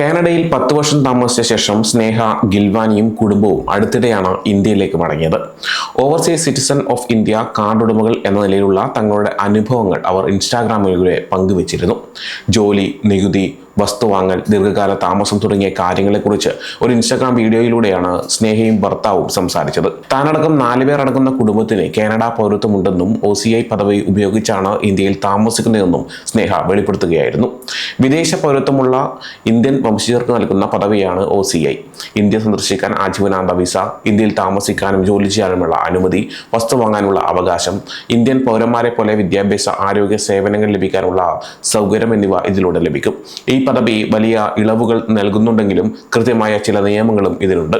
കാനഡയിൽ പത്ത് വർഷം താമസിച്ച ശേഷം സ്നേഹ ഗിൽവാനിയും കുടുംബവും അടുത്തിടെയാണ് ഇന്ത്യയിലേക്ക് മടങ്ങിയത്. Overseas citizen of India card ഉടമകൾ എന്ന നിലയിലുള്ള തങ്ങളുടെ അനുഭവങ്ങൾ അവർ ഇൻസ്റ്റാഗ്രാമിലൂടെ പങ്കുവച്ചിരുന്നു. ജോലി നികുതി വസ്തു വാങ്ങൽ ദീർഘകാല താമസം തുടങ്ങിയ കാര്യങ്ങളെക്കുറിച്ച് ഒരു ഇൻസ്റ്റാഗ്രാം വീഡിയോയിലൂടെയാണ് സ്നേഹയും ഭർത്താവും സംസാരിച്ചത്. താനടക്കം നാലുപേർ അടങ്ങുന്ന കുടുംബത്തിന് കാനഡ പൗരത്വമുണ്ടെന്നും ഒ സി ഐ പദവി ഉപയോഗിച്ചാണ് ഇന്ത്യയിൽ താമസിക്കുന്നതെന്നും സ്നേഹ വെളിപ്പെടുത്തുകയായിരുന്നു. വിദേശ പൗരത്വമുള്ള ഇന്ത്യൻ വംശജർക്ക് നൽകുന്ന പദവിയാണ് ഒ സി ഐ ഇന്ത്യ സന്ദർശിക്കാൻ ആജീവനാന്ത വിസ ഇന്ത്യയിൽ താമസിക്കാനും ജോലി ചെയ്യാനുമുള്ള അനുമതി വസ്തു വാങ്ങാനുള്ള അവകാശം ഇന്ത്യൻ പൗരന്മാരെ പോലെ വിദ്യാഭ്യാസ ആരോഗ്യ സേവനങ്ങൾ ലഭിക്കാനുള്ള സൗകര്യം എന്നിവ ഇതിലൂടെ ലഭിക്കും. ഈ പദവി വലിയ ഇളവുകൾ നൽകുന്നുണ്ടെങ്കിലും കൃത്യമായ ചില നിയമങ്ങളും ഇതിനുണ്ട്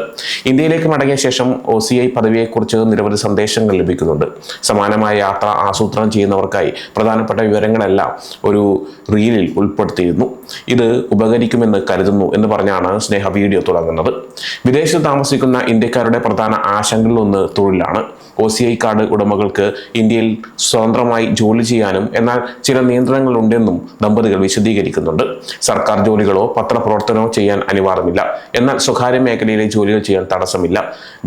ഇന്ത്യയിലേക്ക് മടങ്ങിയ ശേഷം ഒ സി ഐ പദവിയെക്കുറിച്ച് നിരവധി സന്ദേശങ്ങൾ ലഭിക്കുന്നുണ്ട്. സമാനമായ യാത്ര ആസൂത്രണം ചെയ്യുന്നവർക്കായി പ്രധാനപ്പെട്ട വിവരങ്ങളെല്ലാം ഒരു റീലിൽ ഉൾപ്പെടുത്തിയിരുന്നു. ഇത് ഉപകരിക്കുമെന്ന് കരുതുന്നു എന്ന് പറഞ്ഞാണ് സ്നേഹ വീഡിയോ തുടങ്ങുന്നത്. വിദേശത്ത് താമസിക്കുന്ന ഇന്ത്യക്കാരുടെ പ്രധാന ആശങ്കകളിലൊന്ന് തൊഴിലാണ്. ഒ സി ഐ കാർഡ് ഉടമകൾക്ക് ഇന്ത്യയിൽ സ്വതന്ത്രമായി ജോലി ചെയ്യാനും എന്നാൽ ചില നിയന്ത്രണങ്ങളുണ്ടെന്നും ദമ്പതികൾ വിശദീകരിക്കുന്നുണ്ട്. സർക്കാർ ജോലികളോ പത്രപ്രവർത്തനമോ ചെയ്യാൻ അനിവാര്യമില്ല. എന്നാൽ സ്വകാര്യ മേഖലയിലെ ജോലികൾ ചെയ്യാൻ തടസ്സമില്ല.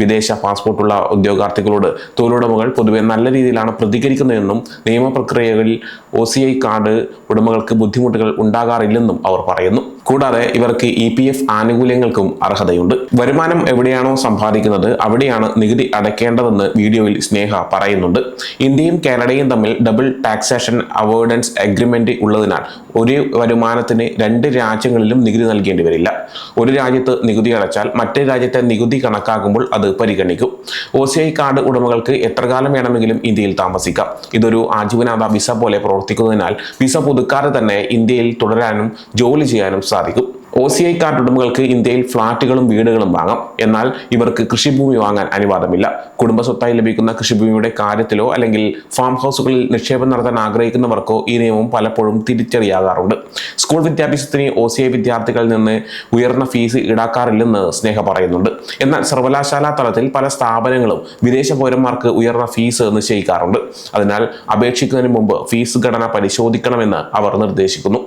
വിദേശ പാസ്പോർട്ടുള്ള ഉദ്യോഗാർത്ഥികളോട് തൊഴിലുടമകൾ പൊതുവെ നല്ല രീതിയിലാണ് പ്രതികരിക്കുന്നതെന്നും നിയമപ്രക്രിയകളിൽ ഒ സി ഐ കാർഡ് ഉടമകൾക്ക് ബുദ്ധിമുട്ടുകൾ ഉണ്ടാകാറില്ലെന്നും അവർ പറയുന്നു. കൂടാതെ ഇവർക്ക് ഇ പി എഫ് ആനുകൂല്യങ്ങൾക്കും അർഹതയുണ്ട്. വരുമാനം എവിടെയാണോ സമ്പാദിക്കുന്നത് അവിടെയാണ് നികുതി അടയ്ക്കേണ്ടതെന്ന് വീഡിയോയിൽ സ്നേഹ പറയുന്നുണ്ട്. ഇന്ത്യയും കാനഡയും തമ്മിൽ ഡബിൾ ടാക്സേഷൻ അവോയ്ഡൻസ് അഗ്രിമെന്റ് ഉള്ളതിനാൽ ഒരു വരുമാനത്തിന് രണ്ട് രാജ്യങ്ങളിലും നികുതി നൽകേണ്ടി വരില്ല. ഒരു രാജ്യത്ത് നികുതി അടച്ചാൽ മറ്റേ രാജ്യത്തെ നികുതി കണക്കാക്കുമ്പോൾ അത് പരിഗണിക്കും. ഒ സി ഐ കാർഡ് ഉടമകൾക്ക് എത്ര കാലം വേണമെങ്കിലും ഇന്ത്യയിൽ താമസിക്കാം. ഇതൊരു ആജീവനാന്ത വിസ പോലെ പ്രവർത്തിക്കുന്നതിനാൽ വിസ പുതുക്കാതെ തന്നെ ഇന്ത്യയിൽ തുടരാനും ജോലി ചെയ്യാനും സാധിക്കും O C I card ഉടമകൾക്ക് ഇന്ത്യയിൽ ഫ്ളാറ്റുകളും വീടുകളും വാങ്ങാം. എന്നാൽ ഇവർക്ക് കൃഷിഭൂമി വാങ്ങാൻ അനുവാദമില്ല. കുടുംബ സ്വത്തായി ലഭിക്കുന്ന കൃഷിഭൂമിയുടെ കാര്യത്തിലോ അല്ലെങ്കിൽ ഫാം ഹൗസുകളിൽ നിക്ഷേപം നടത്താൻ ആഗ്രഹിക്കുന്നവർക്കോ ഈ നിയമം പലപ്പോഴും തിരിച്ചറിയാകാറുണ്ട് സ്കൂൾ വിദ്യാഭ്യാസത്തിന് ഒ സി ഐ വിദ്യാർത്ഥികളിൽ നിന്ന് ഉയർന്ന ഫീസ് ഈടാക്കാറില്ലെന്ന് സ്നേഹ പറയുന്നുണ്ട്. എന്നാൽ സർവകലാശാല തലത്തിൽ പല സ്ഥാപനങ്ങളും വിദേശ പൗരന്മാർക്ക് ഉയർന്ന ഫീസ് നിശ്ചയിക്കാറുണ്ട്. അതിനാൽ അപേക്ഷിക്കുന്നതിന് മുമ്പ് ഫീസ് ഘടന പരിശോധിക്കണമെന്ന് അവർ നിർദ്ദേശിക്കുന്നു.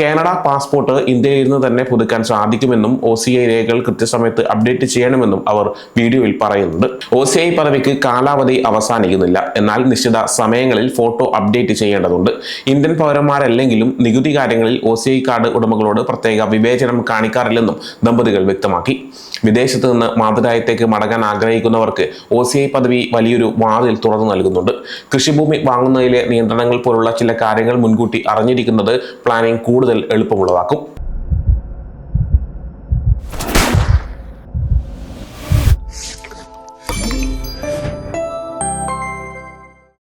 കാനഡ പാസ്പോർട്ട് ഇന്ത്യയിൽ നിന്ന് തന്നെ പുതുക്കാൻ സാധിക്കുമെന്നും ഒ സി ഐ രേഖകൾ കൃത്യസമയത്ത് അപ്ഡേറ്റ് ചെയ്യണമെന്നും അവർ വീഡിയോയിൽ പറയുന്നുണ്ട്. ഒ സി ഐ പദവിക്ക് കാലാവധി അവസാനിക്കുന്നില്ല. എന്നാൽ നിശ്ചിത സമയങ്ങളിൽ ഫോട്ടോ അപ്ഡേറ്റ് ചെയ്യേണ്ടതുണ്ട്. ഇന്ത്യൻ പൗരന്മാരല്ലെങ്കിലും നികുതി കാര്യങ്ങളിൽ ഒ സി ഐ കാർഡ് ഉടമകളോട് പ്രത്യേക വിവേചനം കാണിക്കാറില്ലെന്നും ദമ്പതികൾ വ്യക്തമാക്കി. വിദേശത്ത് നിന്ന് മാതൃരാജ്യത്തേക്ക് മടങ്ങാൻ ആഗ്രഹിക്കുന്നവർക്ക് ഒ സി ഐ പദവി വലിയൊരു വാതിൽ തുറന്നു നൽകുന്നുണ്ട്. കൃഷിഭൂമി വാങ്ങുന്നതിലെ നിയന്ത്രണങ്ങൾ പോലുള്ള ചില കാര്യങ്ങൾ മുൻകൂട്ടി അറിഞ്ഞിരിക്കുന്നത് പ്ലാനിംഗ് കൂടുതൽ എളുപ്പമുള്ളതാക്കും.